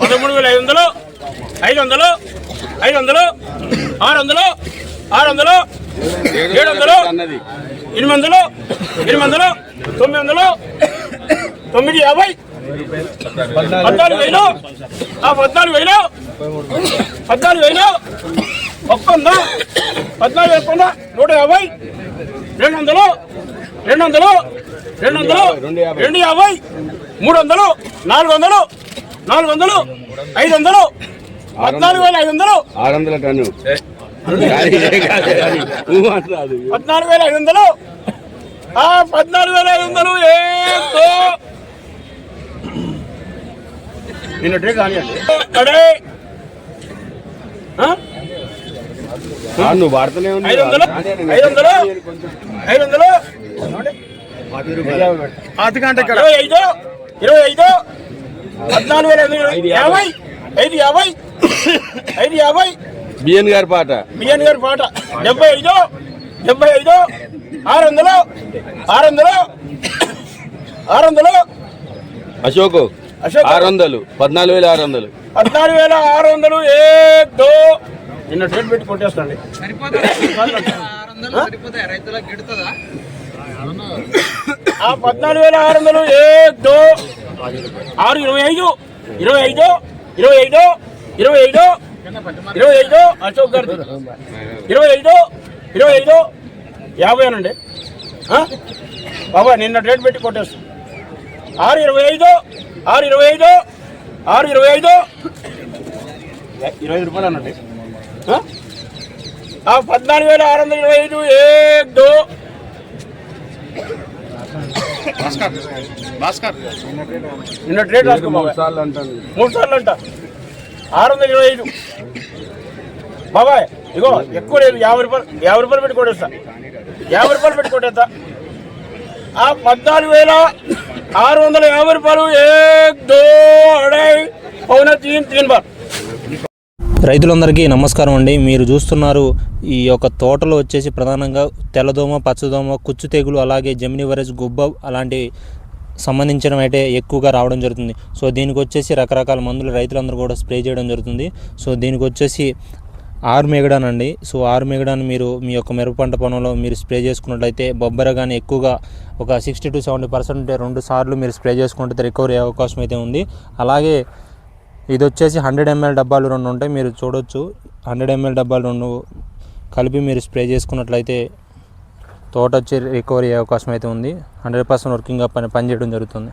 పదమూడు వేల ఐదు వందలు ఐదు వందలు ఐదు వందలు ఆరు వందలు ఆరు వందలు ఏడు వందలు ఎనిమిది వందలు ఎనిమిది వందలు తొమ్మిది వందలు తొమ్మిది యాభై పద్నాలుగు వేలు ఆ పద్నాలుగు వేలు పద్నాలుగు వేలు ఒక్క వంద పద్నాలుగు వేల నూట యాభై రెండు వందలు రెండు వందలు రెండు వందలు రెండు యాభై మూడు వందలు నాలుగు వందలు నాలుగు వందలు ఐదు వందలు పద్నాలుగు వేల ఐదు వందలు ఆరు వందల టన్ను పద్నాలుగు వేల ఐదు వందలు ఆ పద్నాలుగు వేల ఐదు వందలు ఏదో నిన్న డే కానివ్వండి అడే ఆ? నువ్వు వందలు ఐదు వందలు ఐదు వందలు ఇరవై ఐదు ఇరవై ఐదు పద్నాలుగు వేల. యాభై. ఐదు యాభై ఐదు యాభై. బిఎన్ గారి పాట. బియ్యన్ గారి పాట. డెబ్బై ఐదు డెబ్బై ఐదు ఆరు వందలు ఆరు వందలు ఆరు వందలు. అశోక్ అశోక్. ఆరు వందలు పద్నాలుగు వేల ఆరు వందలు. పద్నాలుగు వేల ఆరు వందలు ఏదో నిన్న డేట్ పెట్టి కొట్టేస్తాండి. ఆ పద్నాలుగు వేల ఆరు వందలు ఏదో ఆరు ఇరవై ఐదు ఇరవై ఐదు ఇరవై ఐదు ఇరవై ఐదు ఇరవై ఐదు అశోక్ గారి ఇరవై ఐదు ఇరవై ఐదు యాభై అనండి. బాబా నిన్న డేట్ పెట్టి కొట్టేస్తాం ఆరు ఇరవై ఐదు ఆరు ఇరవై ఐదు ఆరు ఇరవై ఐదు. ఇరవై రూపాయలు అనండి. ఆ? పద్నాలుగు వేల ఆరు వందల ఇరవై ఐదు ఏదో నిన్న రేట్ రాసుకో బాబాయ్. సార్లు అంటాను మూడు సార్లు అంట. ఆరు వందల ఇరవై ఐదు. బాబాయ్ ఇగో ఎక్కువ లేదు. యాభై రూపాయలు యాభై రూపాయలు పెట్టి కొట్టేస్తా. యాభై రూపాయలు పెట్టి కొట్టేస్తా. ఆ పద్నాలుగు వేల ఆరు వందల యాభై రూపాయలు ఏక్ దో అడై పౌన తీన్ తీన్ బార్. రైతులందరికీ నమస్కారం అండి. మీరు చూస్తున్నారు ఈ యొక్క తోటలో వచ్చేసి ప్రధానంగా తెల్లదోమ పచ్చదోమ కుచ్చు తెగులు అలాగే జమిని వరజ్ గుబ్బ అలాంటి సంబంధించిన అయితే ఎక్కువగా రావడం జరుగుతుంది. సో దీనికి వచ్చేసి రకరకాల మందులు రైతులందరూ కూడా స్ప్రే చేయడం జరుగుతుంది. సో దీనికి వచ్చేసి ఆరు మేగడాన్ అండి. సో ఆరు మేగడాన్ మీరు మీ యొక్క మిరప పంట పొలంలో మీరు స్ప్రే చేసుకున్నట్లయితే బొబ్బర కానీ ఎక్కువగా ఒక సిక్స్టీ టు సెవెంటీ పర్సెంట్ రెండు సార్లు మీరు స్ప్రే చేసుకుంటే రికవరీ అయ్యే అవకాశం అయితే ఉంది. అలాగే ఇది వచ్చేసి హండ్రెడ్ ఎంఎల్ డబ్బాలు రెండు ఉంటాయి మీరు చూడొచ్చు. హండ్రెడ్ ఎంఎల్ డబ్బాలు రెండు కలిపి మీరు స్ప్రే చేసుకున్నట్లయితే తోట వచ్చి రికవరీ అయ్యే అవకాశం అయితే ఉంది. హండ్రెడ్ పర్సెంట్ వర్కింగ్గా పని పనిచేయడం జరుగుతుంది.